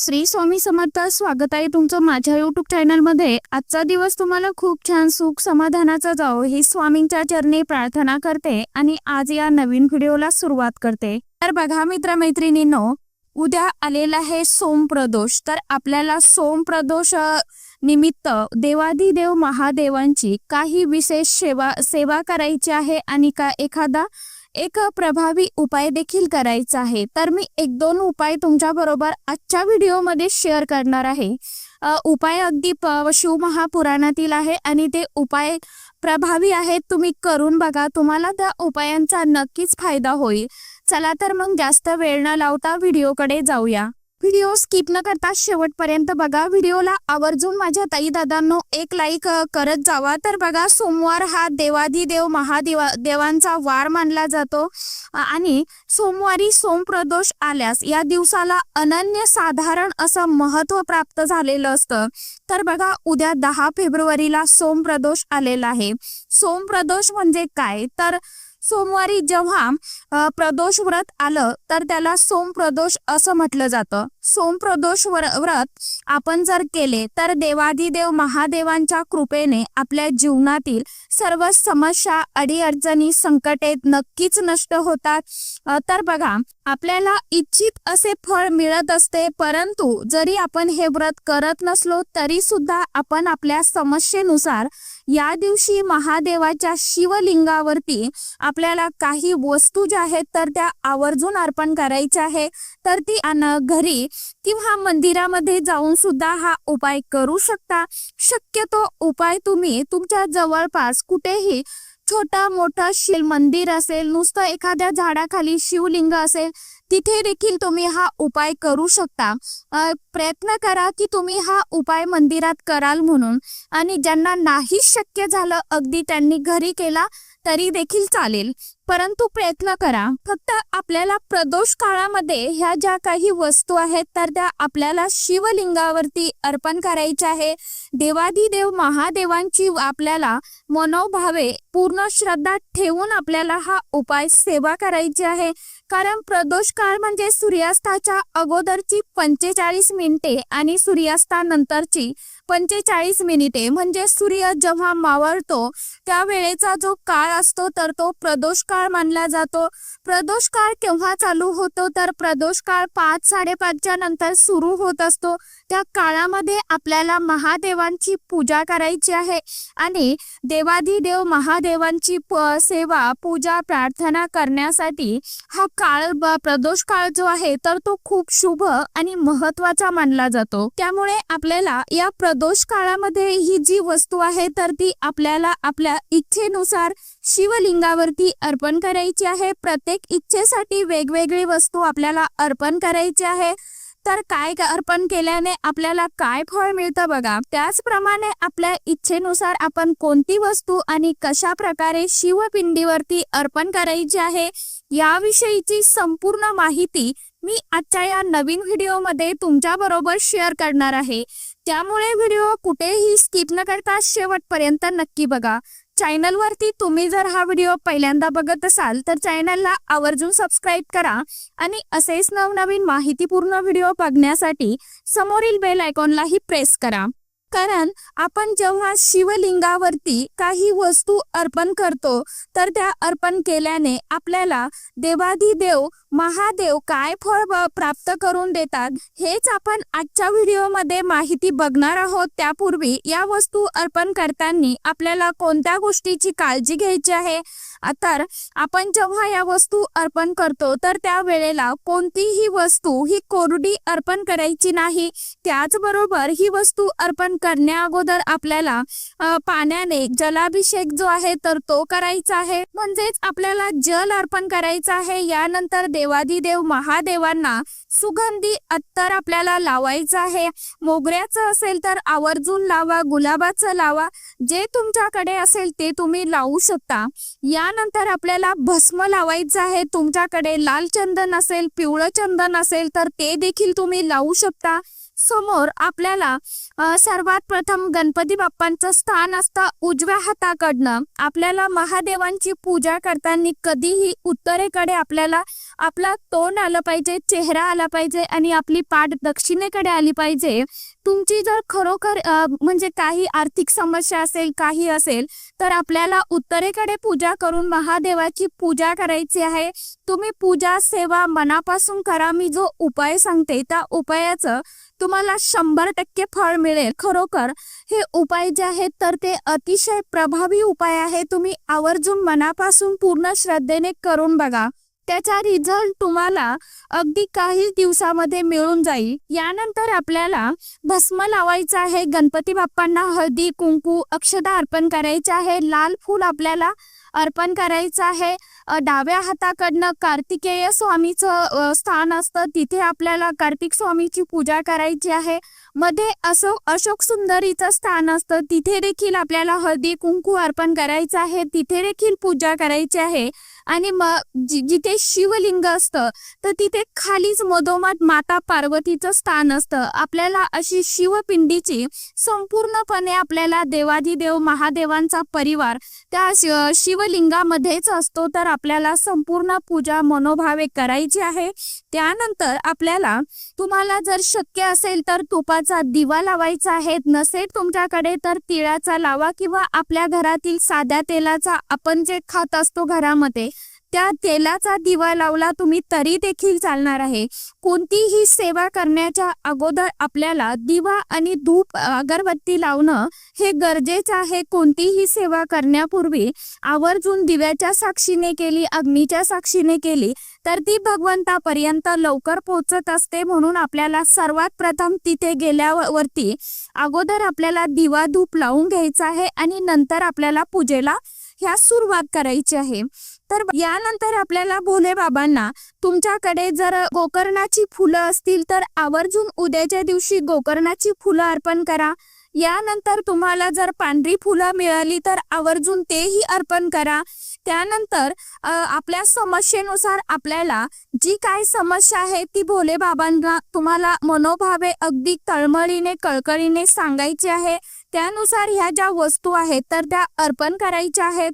श्री स्वामी समर्थ स्वागत आहे तुमचं माझ्या युट्यूब चॅनलमध्ये आजचा दिवस तुम्हाला खूप छान सुख समाधानाचा जाओ ही स्वामींच्या चरणी प्रार्थना करते आणि आज या नवीन व्हिडिओला सुरुवात करते. तर बघा मित्र मैत्रिणींनो उद्या आलेला आहे सोमप्रदोष तर आपल्याला सोमप्रदोष अ, निमित्त देवाधिदेव महादेवांची काही विशेष सेवा सेवा करायची आहे आणि का एखादा एक प्रभावी उपाय देखील करायचा आहे. तर मी एक दोन उपाय तुमच्या बरोबर आजच्या व्हिडिओमध्ये शेअर करणार आहे. उपाय अगदी प शिवमहापुराणातील आहे आणि ते उपाय प्रभावी आहेत तुम्ही करून बघा. तुम्हाला त्या उपायांचा नक्कीच फायदा होईल. चला तर मग जास्त वेळ न लावता व्हिडिओकडे जाऊया. व्हिडिओ स्किप न करता शेवटपर्यंत बघा. व्हिडिओला आवर्जून माझ्या ताई दादांनो एक लाईक करत जावा. तर बघा सोमवार हा देवाधिदेव महादेवा देवांचा वार मानला जातो. आणि सोमवारी सोमप्रदोष आल्यास या दिवसाला अनन्य साधारण असं महत्त्व प्राप्त झालेलं असतं. तर बघा उद्या दहा फेब्रुवारीला सोमप्रदोष आलेला आहे. सोमप्रदोष म्हणजे काय? तर सोमवारी जेव्हा प्रदोष व्रत आलं तर त्याला सोमप्रदोष असं म्हटलं जातं. सोमप्रदोष व्रत आपण जर केले तर देवाधिदेव महादेवांच्या कृपेने आपल्या जीवनातील सर्व समस्या अडीअडचणी संकटे नक्कीच नष्ट होतात. तर बघा आपल्याला इच्छित असे फळ मिळत असते परंतु जरी आपण हे व्रत करत नसलो तरी सुद्धा आपण आपल्या समस्येनुसार या दिवशी महादेवाच्या शिवलिंगावरती आपल्याला काही वस्तू ज्या आहेत तर त्या आवर्जून अर्पण करायच्या आहे तर ती अन घरी किंवा मंदिरामध्ये जाऊन सुद्धा हा उपाय करू शकता. शक्यतो उपाय तुम्ही तुमच्या जवळपास कुठेही छोटा मोठा शिव मंदिर असेल नुसतं एखाद्या झाडाखाली शिवलिंग असेल तिथे देखील तुम्ही हा उपाय करू शकता. प्रयत्न करा की तुम्ही हा उपाय मंदिरात कराल म्हणून. आणि ज्यांना नाही शक्य झालं अगदी त्यांनी घरी केला तरी देखील चालेल. परंतु प्रयत्न करा. फक्त आपल्याला प्रदोष काळामध्ये ह्या ज्या काही वस्तू आहेत तर त्या आपल्याला शिवलिंगावरती अर्पण करायच्या आहे. देवाधिदेव महादेवांची आपल्याला मनोभावे पूर्ण श्रद्धा ठेवून आपल्याला हा उपाय सेवा करायची आहे. कारण प्रदोष काळ म्हणजे सूर्यास्ताच्या अगोदरची पंचेचाळीस मिनिटे आणि सूर्यास्तानंतरची पंचेचाळीस मिनिटे. म्हणजे सूर्य जेव्हा मावळतो त्या वेळेचा जो काळ असतो तर तो प्रदोष काळ मानला जातो. प्रदोष काळ केव्हा चालू होतो तर प्रदोष काळ पाच साडेपाचच्या नंतर सुरू होत असतो. त्या काळामध्ये आपल्याला महादेवांची पूजा करायची आहे आणि देवाधिदेव महादेवांची सेवा पूजा प्रार्थना करण्यासाठी हा काळ ब- प्रदोष काळ जो आहे तर तो खूप शुभ आणि महत्त्वाचा मानला जातो. त्यामुळे आपल्याला या प्रदोष काळामध्ये ही जी वस्तू आहे तर ती आपल्याला आपल्या इच्छेनुसार शिवलिंगावरती अर्पण करायची आहे. प्रत्येक इच्छेसाठी वेगवेगळी वस्तू आपल्याला अर्पण करायची आहे. तर काय अर्पण केल्याने आपल्याला काय फळ मिळतं बघा. त्याचप्रमाणे आपल्या इच्छेनुसार आपण कोणती वस्तू आणि कशा प्रकारे शिवपिंडीवरती अर्पण करायची आहे याविषयीची संपूर्ण माहिती मी आजच्या या नवीन व्हिडिओमध्ये तुमच्या बरोबर शेअर करणार आहे. त्यामुळे व्हिडिओ कुठेही स्किप न करता शेवटपर्यंत नक्की बघा. चॅनलवरती तुम्ही जर हा व्हिडिओ पहिल्यांदा बघत असाल तर चॅनलला आवर्जून सबस्क्राईब करा आणि असेच नवनवीन माहितीपूर्ण व्हिडिओ बघण्यासाठी समोरील बेल आयकॉनलाही प्रेस करा. कारण आपण जेव्हा शिवलिंगावरती काही वस्तू अर्पण करतो तर त्या अर्पण केल्याने आपल्याला देवाधिदेव महादेव काय फळ प्राप्त करून देतात हेच आपण आजच्या व्हिडिओमध्ये माहिती बघणार आहोत. त्यापूर्वी या वस्तू अर्पण करताना आपल्याला कोणत्या गोष्टीची काळजी घ्यायची आहे? तर आपण जेव्हा या वस्तू अर्पण करतो तर त्या वेळेला कोणतीही वस्तू ही कोरडी अर्पण करायची नाही. त्याचबरोबर ही वस्तू अर्पण करण्या अगोदर आपल्याला पाण्याने जलाभिषेक जो आहे तर तो करायचा आहे. म्हणजेच आपल्याला जल अर्पण करायचं आहे. यानंतर देवादिदेव महादेवांना सुगंधी अत्तर आपल्याला लावायचं आहे. मोगऱ्याचं असेल तर आवर्जून लावा गुलाबाचं लावा जे तुमच्याकडे असेल ते तुम्ही लावू शकता. यानंतर आपल्याला भस्म लावायचं आहे. तुमच्याकडे लाल चंदन असेल पिवळं चंदन असेल तर ते देखील तुम्ही लावू शकता. समोर आपल्याला सर्वात प्रथम गणपती बाप्पांचं स्थान असतं उजव्या हाताकडनं. आपल्याला महादेवांची पूजा करताना कधीही उत्तरेकडे आपल्याला आपला तोंड आलं पाहिजे चेहरा आला पाहिजे आणि आपली पाठ दक्षिणेकडे आली पाहिजे. तुमची जर खरोखर म्हणजे काही आर्थिक समस्या असेल काही असेल तर आपल्याला उत्तरेकडे पूजा करून महादेवाची पूजा करायची आहे. तुम्ही पूजा सेवा मनापासून करा. मी जो उपाय सांगते त्या उपायाचं तुम्हाला शंभर टक्के फळ मिळेल. खरोखर हे उपाय जे आहेत तर ते अतिशय प्रभावी उपाय आहे. तुम्ही आवर्जून मनापासून पूर्ण श्रद्धेने करून बघा. त्याचा रिझल्ट तुम्हाला अगदी काही दिवसामध्ये मिळून जाईल. यानंतर आपल्याला भस्म लावायचं आहे. गणपती बाप्पांना हळदी कुंकू अक्षदा अर्पण करायचे आहे. लाल फूल आपल्याला अर्पण करायचं आहे. डाव्या हाताकडनं कार्तिकेय स्वामीचं स्थान असतं. तिथे आपल्याला कार्तिक स्वामीची पूजा करायची आहे. मध्ये असो अशोक सुंदरीचं स्थान असतं. तिथे देखील आपल्याला हळदी कुंकू अर्पण करायचं आहे. तिथे देखील पूजा करायची आहे. आणि मग जि जिथे शिवलिंग असतं तर तिथे खालीच मधोमध माता पार्वतीचं स्थान असतं. आपल्याला अशी शिवपिंडीची संपूर्णपणे आपल्याला देवाधिदेव महादेवांचा परिवार त्या शिवलिंगामध्येच असतो. तर आपल्याला संपूर्ण पूजा मनोभावे करायची आहे. त्यानंतर आपल्याला तुम्हाला जर शक्य असेल तर तुपाचा दिवा लावायचा आहे. नसेल तुमच्याकडे तर तिळाचा लावा किंवा आपल्या घरातील साध्या तेलाचा आपण जे खात असतो घरामध्ये त्या तेलाचा दिवा लावला तुम्ही तरी देखील चालणार आहे. कोणतीही सेवा करण्याच्या अगोदर आपल्याला दिवा आणि धूप अगरबत्ती लावणं हे गरजेचं आहे. कोणतीही सेवा करण्यापूर्वी आवर्जून दिव्याच्या साक्षीने केली अग्नीच्या साक्षीने केली तर ती भगवंतापर्यंत लवकर पोहोचत असते म्हणून आपल्याला सर्वात प्रथम तिथे गेल्यावरती अगोदर आपल्याला दिवा धूप लावून घ्यायचा आहे आणि नंतर आपल्याला पूजेला ह्या सुरुवात करायची आहे. तर यानंतर आपल्याला भोले बाबांना तुमच्याकडे जर गोकर्णाची फुलं असतील तर आवर्जून उद्याच्या दिवशी गोकर्णाची फुलं अर्पण करा. यानंतर तुम्हाला जर पांढरी फुलं मिळाली तर आवर्जून तेही अर्पण करा. त्यानंतर आपल्या समस्येनुसार आपल्याला जी काय समस्या आहे ती भोले बाबांना तुम्हाला मनोभावे अगदी तळमळीने कळकळीने सांगायची आहे. त्यानुसार ह्या ज्या वस्तू आहेत तर त्या अर्पण करायच्या आहेत.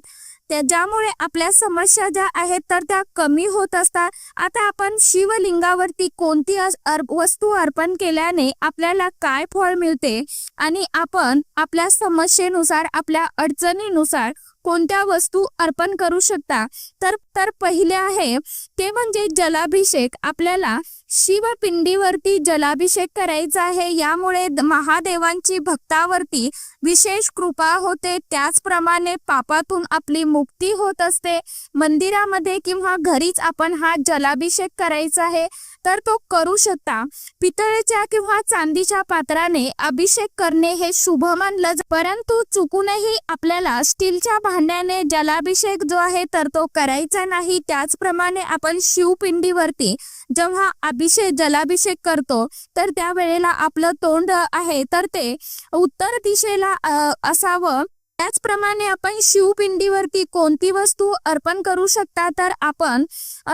त्याच्यामुळे आपल्या समस्या ज्या आहेत तर त्या कमी होत असतात. आता आपण शिवलिंगावरती कोणती अर- वस्तू अर्पण केल्याने आपल्याला काय फळ मिळते? आणि आपण आपल्या समस्येनुसार आपल्या अडचणीनुसार कोणत्या वस्तू अर्पण करू शकता? तर तर पहिले आहे ते म्हणजे जलाभिषेक. आपल्याला शिवपिंडीवरती जलाभिषेक करायचा आहे. यामुळे महादेवांची भक्तावरती विशेष कृपा होते. त्याचप्रमाणे पापातून आपली मुक्ती होत असते. मंदिरामध्ये किंवा घरीच आपण हा जलाभिषेक करायचा आहे. तर तो करू शकता. पितळेच्या किंवा चांदीच्या पात्राने अभिषेक करणे हे शुभ मानलं परंतु चुकूनही आपल्याला स्टीलच्या भांड्याने जलाभिषेक जो आहे तर तो करायचा नाही. त्याचप्रमाणे आपण शिवपिंडीवरती जेव्हा अभिषेक जलाभिषेक करतो तर त्यावेळेला आपलं तोंड आहे तर ते उत्तर दिशेला असावं. त्याचप्रमाणे आपण शिवपिंडीवरती कोणती वस्तू अर्पण करू शकता तर आपण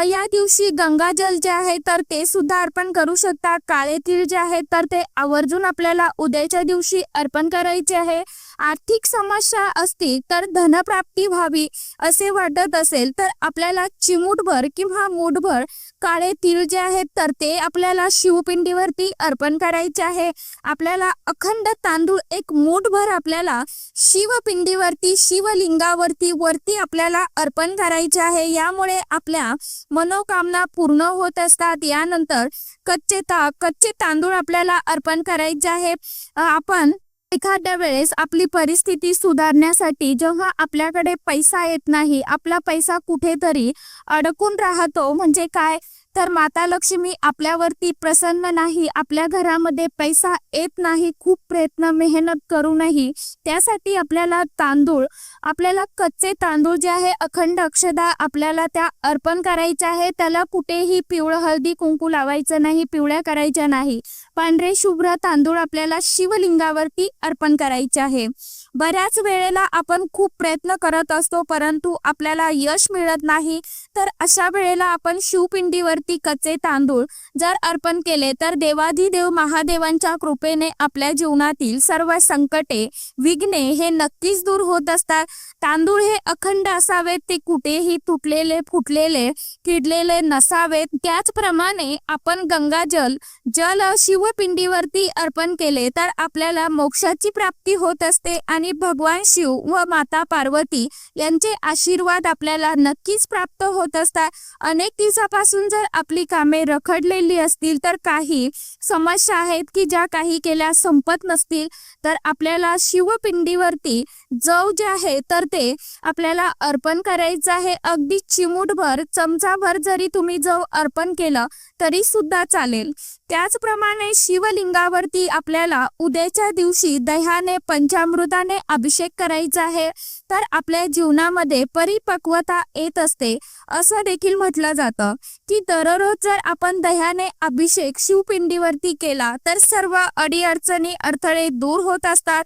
या दिवशी गंगाजल जे आहे तर ते सुद्धा अर्पण करू शकता. काळे तीळ जे आहेत तर ते आवर्जून आपल्याला उद्याच्या दिवशी अर्पण करायचे आहे. आर्थिक समस्या असतील तर धनप्राप्ती व्हावी असे वाटत असेल तर आपल्याला चिमूटभर किंवा मूठभर काळे तीळ जे आहेत तर ते आपल्याला शिवपिंडीवरती अर्पण करायचे आहे. आपल्याला अखंड तांदूळ एक मूठभर आपल्याला शिवपिंडीवरती शिवलिंगावरती वरती आपल्याला अर्पण करायचे आहे. यामुळे आपल्या मनोकामना पूर्ण होत असतात. यानंतर कच्चे ता कच्चे तांदूळ आपल्याला अर्पण करायचे आहे. आपण एखाद्या वेळेस आपली परिस्थिती सुधारण्यासाठी जेव्हा आपल्याकडे पैसा येत नाही आपला पैसा कुठेतरी अडकून राहतो. म्हणजे काय? तर माता लक्ष्मी आपल्यावरती प्रसन्न नाही आपल्या घरामध्ये पैसा येत नाही खूप प्रयत्न मेहनत करूनही त्यासाठी आपल्याला तांदूळ आपल्याला कच्चे तांदूळ जे आहे अखंड अक्षदा आपल्याला त्या अर्पण करायच्या आहे. त्याला कुठेही पिवळं हळदी कुंकू लावायचं नाही पिवळ्या करायच्या नाही. पांढरे शुभ्र तांदूळ आपल्याला शिवलिंगावरती अर्पण करायचे आहे. बऱ्याच वेळेला आपण खूप प्रयत्न करत असतो परंतु आपल्याला यश मिळत नाही. तर अशा वेळेला आपण शिवपिंडीवरती कच्चे तांदूळ जर अर्पण केले तर देवाधिदेव महादेवांच्या कृपेने आपल्या जीवनातील सर्व संकटे विघ्ने हे नक्कीच दूर होत असतात. तांदूळ हे अखंड असावेत ते कुठेही तुटलेले फुटलेले किडलेले नसावेत. त्याचप्रमाणे आपण गंगाजल जल शिवपिंडीवरती अर्पण केले तर आपल्याला मोक्षाची प्राप्ती होत असते आणि भगवान शिव व माता पार्वती यांचे आशीर्वाद आपल्याला नक्कीच प्राप्त होत असतात. अनेक दिवसापासून जर आपली कामे रखडलेली असतील तर काही समस्या आहेत की ज्या काही केल्या संपत नसतील. तर आपल्याला शिवपिंडीवरती जव जे आहे तर ते आपल्याला अर्पण करायचं आहे. अगदी चिमूटभर चमचाभर जरी तुम्ही जव अर्पण केलं तरी सुद्धा चालेल. त्याचप्रमाणे शिवलिंगावरती आपल्याला उद्याच्या दिवशी दह्याने पंचामृताने अभिषेक करायचा आहे. तर आपल्या जीवनामध्ये परिपक्वता येत असते असं देखील म्हटलं जातं. की दररोज जर आपण दह्याने अभिषेक शिवपिंडीवरती केला तर सर्व अडीअडचणी अडथळे दूर होत असतात.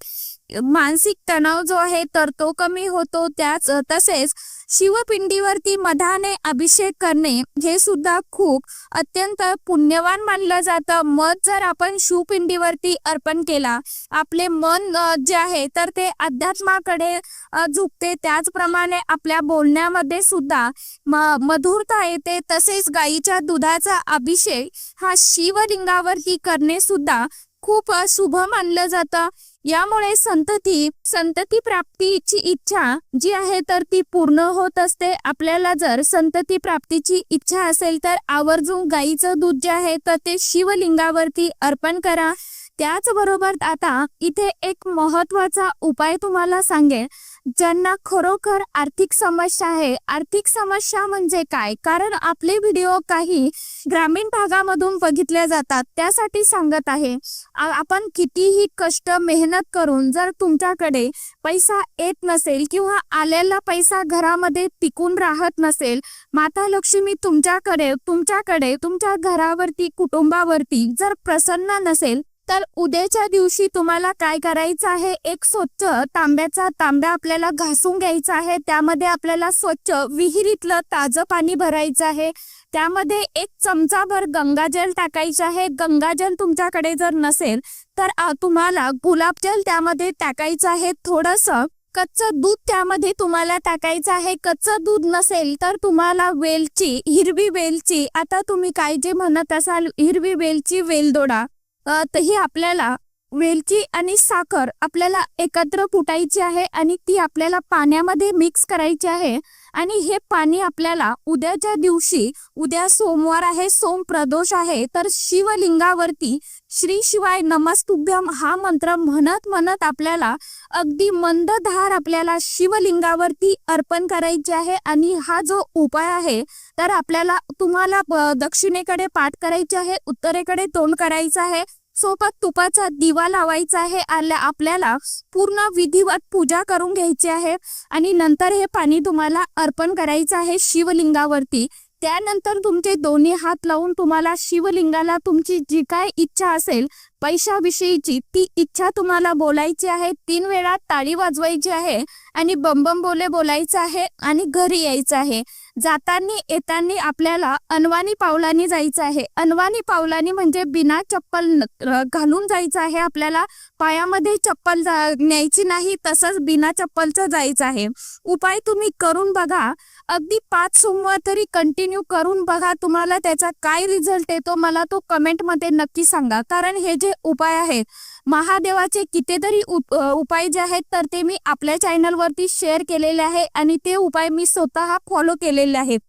मानसिक तणाव जो आहे तर तो कमी होतो. त्याच तसेच शिवपिंडीवरती मधाने अभिषेक करणे हे सुद्धा खूप अत्यंत पुण्यवान मानलं जातं. मध जर आपण शिवपिंडीवरती अर्पण केला आपले मन जे आहे तर ते अध्यात्माकडे झुकते. त्याचप्रमाणे आपल्या बोलण्यामध्ये सुद्धा मधुरता येते. तसेच गाईच्या दुधाचा अभिषेक हा शिवलिंगावरती करणे सुद्धा खूप शुभ मानलं जातं. यामुळे संतती संतती प्राप्तीची इच्छा जी आहे तर ती पूर्ण होत असते. आपल्याला जर संतती प्राप्तीची इच्छा असेल तर आवर्जून गाईचं दूध जे आहे तर ते शिवलिंगावरती अर्पण करा. त्याचबरोबर आता इथे एक महत्त्वाचा उपाय तुम्हाला सांगेल ज्यांना खरोखर आर्थिक समस्या आहे. आर्थिक समस्या म्हणजे काय? कारण आपले व्हिडिओ काही ग्रामीण भागामधून बघितल्या जातात. त्यासाठी सांगत आहे. आपण कितीही कष्ट मेहनत करून जर तुमच्याकडे पैसा येत नसेल किंवा आलेला पैसा घरामध्ये टिकून राहत नसेल माता लक्ष्मी तुमच्याकडे तुमच्याकडे तुमच्या घरावरती कुटुंबावरती जर प्रसन्न नसेल तर उद्याच्या दिवशी तुम्हाला काय करायचं आहे? एक स्वच्छ तांब्याचा तांब्या आपल्याला घासून घ्यायचा आहे. त्यामध्ये आपल्याला स्वच्छ विहिरीतलं ताजं पाणी भरायचं आहे. त्यामध्ये एक चमचाभर गंगाजल टाकायचं आहे. गंगाजल तुमच्याकडे जर नसेल तर तुम्हाला गुलाबजल त्यामध्ये टाकायचं आहे. थोडंसं कच्चं दूध त्यामध्ये तुम्हाला टाकायचं आहे. कच्चं दूध नसेल तर तुम्हाला वेलची हिरवी वेलची. आता तुम्ही काय जे म्हणत असाल हिरवी वेलची वेलदोडा तही ही आपल्याला वेलची आणि साखर आपल्याला एकत्र फुटायची आहे आणि ती आपल्याला पाण्यामध्ये मिक्स करायची आहे. आणि हे पाणी आपल्याला उद्याच्या दिवशी उद्या सोमवार आहे सोम प्रदोष आहे तर शिवलिंगावरती श्री शिवाय नमस्तुभ्यम हा मंत्र म्हणत म्हणत आपल्याला अगदी मंद धार आपल्याला शिवलिंगावरती अर्पण करायचे आहे. आणि हा जो उपाय आहे तर आपल्याला तुम्हाला दक्षिणेकडे पाठ करायचे आहे उत्तरेकडे तोंड करायचं आहे. सोबत तुपाचा दिवा लावायचा आहे. आल्या- आपल्याला पूर्ण विधिवत पूजा करून घ्यायची आहे. आणि नंतर हे पाणी तुम्हाला अर्पण करायचं आहे शिवलिंगावरती. त्यानंतर तुमचे दोन्ही हात लावून तुम्हाला शिवलिंगाला तुमची जी काय इच्छा असेल पैशाविषयीची ती इच्छा तुम्हाला बोलायची आहे तीन वेळा टाळी वाजवायची आहे आणि बंबम बोले बोलायचं आहे आणि घरी यायचं आहे. जाताना येताना आपल्याला अनवानी पावलांनी जायचं आहे. अनवानी पावलांनी म्हणजे बिना चप्पल घालून जायचं आहे. आपल्याला पायामध्ये चप्पल न्यायची नाही तसंच बिना चप्पलचं जायचं आहे. उपाय तुम्ही करून बघा. अगदी पाच सोमवार तरी कंटिन्यू करून बघा तुम्हाला त्याचा काय रिझल्ट येतो. मला तो कमेंटमध्ये नक्की सांगा. कारण हे जे उपाय आहेत. महादेवाचे कितीतरी उप उपाय जे आहेत तर ते मी आपल्या चॅनलवरती शेअर केलेले आहे आणि ते उपाय मी स्वतः फॉलो केलेले आहेत.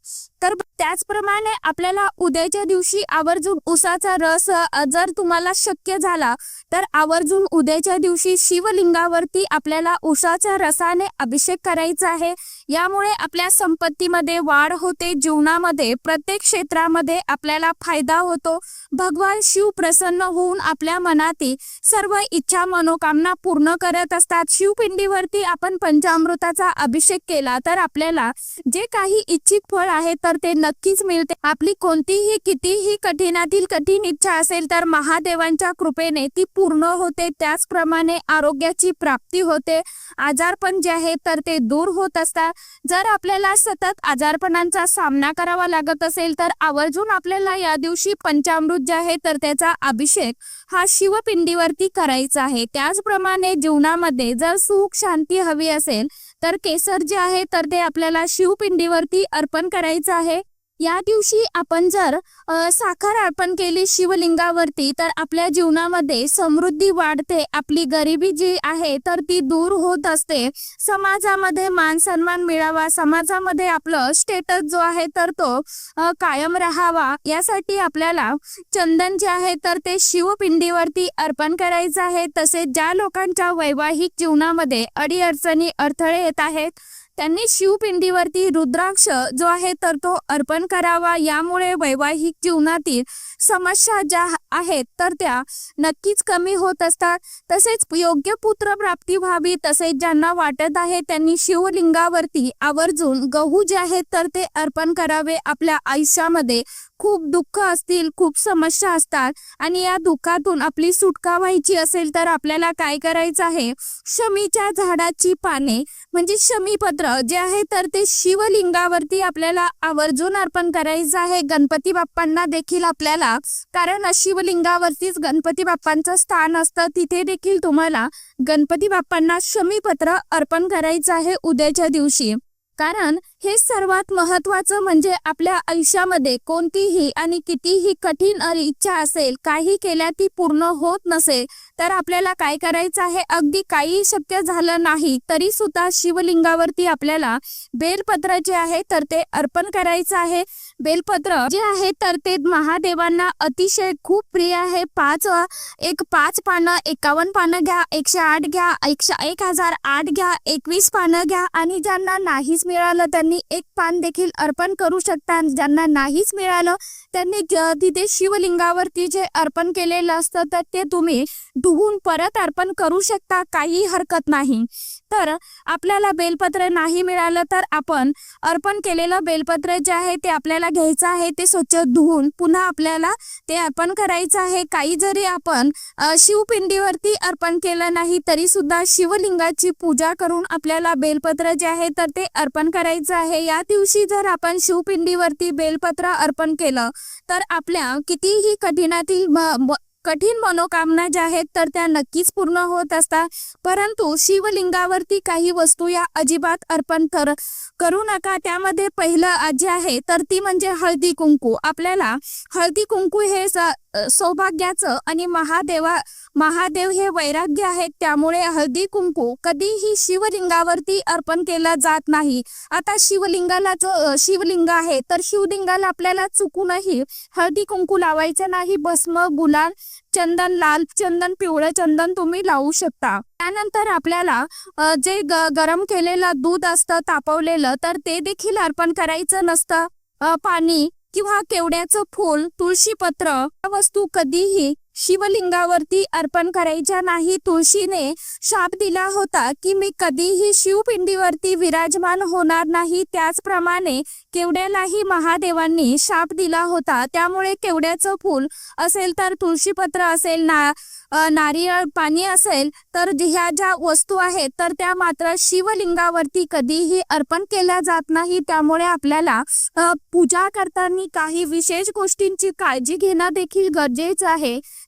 तर त्याचप्रमाणे आपल्याला उद्याच्या दिवशी आवर्जून उसाचा रस जर तुम्हाला शक्य झाला तर तर आवर्जून उद्याच्या दिवशी शिवलिंगावरती आपल्याला उसाच्या रसाने अभिषेक करायचा आहे. यामुळे आपल्या संपत्तीमध्ये वाढ होते जीवनामध्ये प्रत्येक क्षेत्रामध्ये आपल्याला फायदा होतो. भगवान शिव प्रसन्न होऊन आपल्या मनातील सर्व इच्छा मनोकामना पूर्ण करत असतात. शिवपिंडीवरती आपण पंचामृताचा अभिषेक केला तर आपल्याला जे काही इच्छित फळ आहे तर ते नक्कीच मिळते. आपली कोणतीही कितीही कठीणातील कठीण इच्छा असेल तर महादेवांच्या कृपेने ती पूर्ण होते. त्याचप्रमाणे आरोग्याची प्राप्ती होते. आजारपण जे आहे तर ते दूर होत असतात. जर आपल्याला सतत आजारपणांचा सामना करावा लागत असेल तर आवर्जून आपल्याला या दिवशी पंचामृत जे आहे तर त्याचा अभिषेक हा शिवपिंडीवरती करायचा आहे. त्याचप्रमाणे जीवनामध्ये जर सुख शांती हवी असेल तर केसर जे आहे तर ते आपल्याला शिवपिंडीवरती अर्पण करायचं आहे. या दिवशी आपण जर साखर अर्पण केली शिवलिंगावरती तर आपल्या जीवनामध्ये समृद्धी वाढते. आपली गरिबी जी आहे तर ती दूर होत असते. समाजामध्ये मान सन्मान मिळावा समाजामध्ये आपलं स्टेटस जो आहे तर तो कायम राहावा. यासाठी आपल्याला चंदन जे आहे तर ते शिवपिंडीवरती अर्पण करायचं आहे. तसेच ज्या लोकांच्या वैवाहिक जीवनामध्ये अडीअडचणी अडथळे येत आहेत त्यांनी शिवपिंडीवरती रुद्राक्ष जो आहे तर तो अर्पण करावा. यामुळे वैवाहिक जीवनातील समस्या ज्या आहेत तर त्या नक्कीच कमी होत असतात. तसेच योग्य पुत्र प्राप्ती व्हावी तसेच ज्यांना वाटत आहे त्यांनी शिवलिंगावरती आवर्जून गहू जे आहेत तर ते अर्पण करावे. आपल्या आयुष्यामध्ये खूप दुःख असतील खूप समस्या असतात आणि या दुःखातून आपली सुटका व्हायची असेल तर आपल्याला काय करायचं आहे? शमीच्या झाडाची पाने म्हणजे शमीपत्र जे आहे तर ते शिवलिंगावरती आपल्याला आवर्जून अर्पण करायचं आहे. गणपती बाप्पांना देखील आपल्याला कारण शिवलिंगावरतीच गणपती बाप्पांचं स्थान असतं तिथे देखील तुम्हाला गणपती बाप्पांना शमीपत्र अर्पण करायचं आहे उद्याच्या दिवशी. कारण हे सर्वात महत्वाचं म्हणजे आपल्या आयुष्यामध्ये कोणतीही आणि कितीही कठीण इच्छा असेल काही केल्या ती पूर्ण होत नसेल तर आपल्याला काय करायचं आहे? अगदी काही शक्य झालं नाही तरी सुद्धा शिवलिंगावरती आपल्याला बेलपत्र जे आहे तर ते अर्पण करायचं आहे. बेलपत्र जे आहे तर ते महादेवांना अतिशय खूप प्रिय आहे. पाच एक पाच पानं एकावन्न पानं घ्या एकशे आठ घ्या एकशे एक हजार आठ घ्या एकवीस पानं घ्या आणि ज्यांना नाहीच मिळालं त्यांनी एक पान देखील अर्पण करू शकता ज्यांना नाहीच मिळालं त्यांनी तिथे शिवलिंगावरती जे अर्पण केलेलं असतं तर ते तुम्ही धुवून परत अर्पण करू शकता काही हरकत नाही. तर आपल्याला बेलपत्र नाही मिळालं तर आपण अर्पण केलेलं बेलपत्र जे आहे ते आपल्याला घ्यायचं आहे ते स्वच्छ धुवून पुन्हा आपल्याला ते अर्पण करायचं आहे. काही जरी आपण शिवपिंडीवरती अर्पण केलं नाही तरी सुद्धा शिवलिंगाची पूजा करून आपल्याला बेलपत्र जे आहे तर ते अर्पण करायचं आहे. या दिवशी जर आपण शिवपिंडीवरती बेलपत्र अर्पण केलं तर आपल्या कितीही कठीणातील कठीण मनोकामना ज्या आहेत तर त्या नक्कीच पूर्ण होत असतात. परंतु शिवलिंगावरती काही वस्तू या अजिबात अर्पण कर करू नका. त्यामध्ये पहिलं जे आहे तर ती म्हणजे हळदी कुंकू. आपल्याला हळदी कुंकू हे सौभाग्याचं आणि महादेवा महादेव हे वैराग्य आहेत त्यामुळे हळदी कुंकू कधीही शिवलिंगावरती अर्पण केलं जात नाही. आता शिवलिंगाला जो शिवलिंग आहे तर शिवलिंगाला आपल्याला चुकूनही हळदी कुंकू लावायचं नाही. भस्म गुलाल चंदन लाल चंदन पिवळं चंदन तुम्ही लावू शकता. त्यानंतर आपल्याला जे ग- गरम केलेलं दूध असतं तापवलेलं तर ते देखील अर्पण करायचं नसतं. पाणी किंवा केवड्याचं फूल तुळशीपत्र या वस्तू कधीही शिवलिंगावरती अर्पण करायच्या नाही. तुळशीने शाप दिला होता की मी कधीही शिवपिंडीवरती विराजमान होणार नाही. त्याचप्रमाणे केवड्यालाही महादेवांनी शाप दिला होता त्यामुळे केवड्याचं फूल असेल तर तुळशीपत्र असेल ना नारियल पाणी असेल तर ह्या ज्या वस्तू आहेत तर त्या मात्र शिवलिंगावरती कधीही अर्पण केल्या जात नाही. त्यामुळे आपल्याला पूजा करताना काही विशेष गोष्टींची काळजी घेणं देखील गरजेचं आहे.